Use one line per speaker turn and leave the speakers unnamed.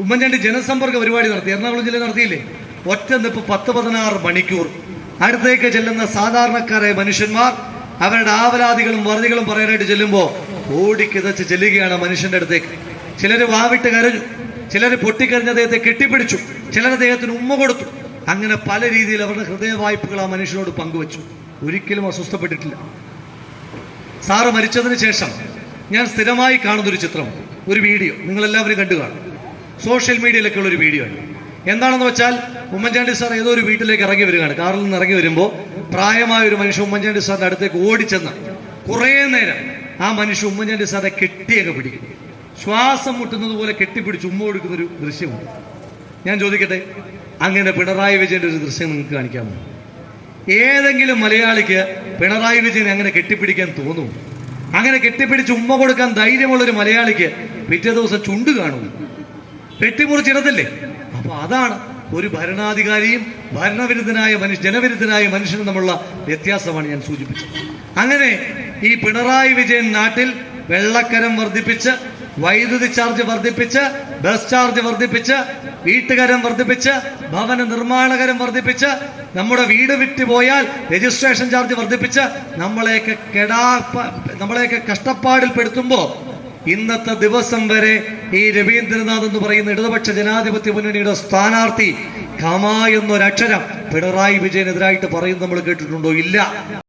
ഉമ്മൻചാണ്ടി ജനസമ്പർക്ക പരിപാടി നടത്തി. എറണാകുളം ജില്ല നടത്തിയില്ലേ? ഒറ്റ നിപ്പ് പത്ത് പതിനാറ് മണിക്കൂർ. അടുത്തേക്ക് ചെല്ലുന്ന സാധാരണക്കാരായ മനുഷ്യന്മാർ അവരുടെ ആവലാദികളും വറുതികളും പറയാനായിട്ട് ചെല്ലുമ്പോൾ ഓടിക്കിതച്ച് ചെല്ലുകയാണ് മനുഷ്യന്റെ അടുത്തേക്ക്. ചിലര് വാവിട്ട് കരഞ്ഞു. ചിലര് പൊട്ടിക്കരഞ്ഞ അദ്ദേഹത്തെ കെട്ടിപ്പിടിച്ചു. ചിലർ അദ്ദേഹത്തിന് ഉമ്മ കൊടുത്തു. അങ്ങനെ പല രീതിയിൽ അവരുടെ ഹൃദയവായ്പകൾ ആ മനുഷ്യനോട് പങ്കുവച്ചു. ഒരിക്കലും അസ്വസ്ഥപ്പെട്ടിട്ടില്ല. സാറ് മരിച്ചതിന് ശേഷം ഞാൻ സ്ഥിരമായി കാണുന്നൊരു ചിത്രം ഒരു വീഡിയോ. നിങ്ങളെല്ലാവരും കണ്ടു കാണും. സോഷ്യൽ മീഡിയയിലൊക്കെ ഉള്ള ഒരു വീഡിയോ ആണ്. എന്താണെന്ന് വെച്ചാൽ ഉമ്മൻചാണ്ടി സാർ ഏതോ ഒരു വീട്ടിലേക്ക് ഇറങ്ങി വരികയാണ്. കാറിൽ നിന്ന് ഇറങ്ങി വരുമ്പോൾ പ്രായമായ ഒരു മനുഷ്യൻ ഉമ്മൻചാണ്ടി സാറിന്റെ അടുത്തേക്ക് ഓടിച്ചെന്ന്. കുറേ നേരം ആ മനുഷ്യൻ ഉമ്മൻചാണ്ടി സാറിനെ കെട്ടിയൊക്കെ പിടിക്കും. ശ്വാസം മുട്ടുന്നത് പോലെ കെട്ടിപ്പിടിച്ച് ഉമ്മ കൊടുക്കുന്ന ഒരു ദൃശ്യമുണ്ട്. ഞാൻ ചോദിക്കട്ടെ അങ്ങനെ പിണറായി വിജയന്റെ ഒരു ദൃശ്യം നിങ്ങൾക്ക് കാണിക്കാമോ? ഏതെങ്കിലും മലയാളിക്ക് പിണറായി വിജയനെ അങ്ങനെ കെട്ടിപ്പിടിക്കാൻ തോന്നും അങ്ങനെ കെട്ടിപ്പിടിച്ച് ഉമ്മ കൊടുക്കാൻ ധൈര്യമുള്ള ഒരു മലയാളിക്ക് പിറ്റേ ദിവസം ചുണ്ട് കാണും വെട്ടിമുറിച്ചിടത്തില്ലേ അപ്പൊ അതാണ് ഒരു ഭരണാധികാരിയും ഭരണവിരുദ്ധനായ മനുഷ്യ ജനവിരുദ്ധനായ മനുഷ്യനും തമ്മിലുള്ള വ്യത്യാസമാണ് ഞാൻ സൂചിപ്പിച്ചത്. അങ്ങനെ ഈ പിണറായി വിജയൻ നാട്ടിൽ വെള്ളക്കരം വർദ്ധിപ്പിച്ച് വൈദ്യുതി ചാർജ് വർദ്ധിപ്പിച്ച് ബസ് ചാർജ് വർദ്ധിപ്പിച്ച് വീട്ടുകരം വർദ്ധിപ്പിച്ച് ഭവന നിർമ്മാണകരം വർദ്ധിപ്പിച്ച് നമ്മുടെ വീട് വിറ്റ് പോയാൽ രജിസ്ട്രേഷൻ ചാർജ് വർദ്ധിപ്പിച്ച് നമ്മളെയൊക്കെ കെടാ നമ്മളെയൊക്കെ കഷ്ടപ്പാടിൽ പെടുത്തുമ്പോൾ ഇന്നത്തെ ദിവസം വരെ ഈ രവീന്ദ്രനാഥ് എന്ന് പറയുന്ന ഇടതുപക്ഷ ജനാധിപത്യ മുന്നണിയുടെ സ്ഥാനാർത്ഥി കമ എന്നൊരക്ഷരം പിണറായി വിജയനെതിരായിട്ട് പറയുന്നത് നമ്മൾ കേട്ടിട്ടുണ്ടോ? ഇല്ല.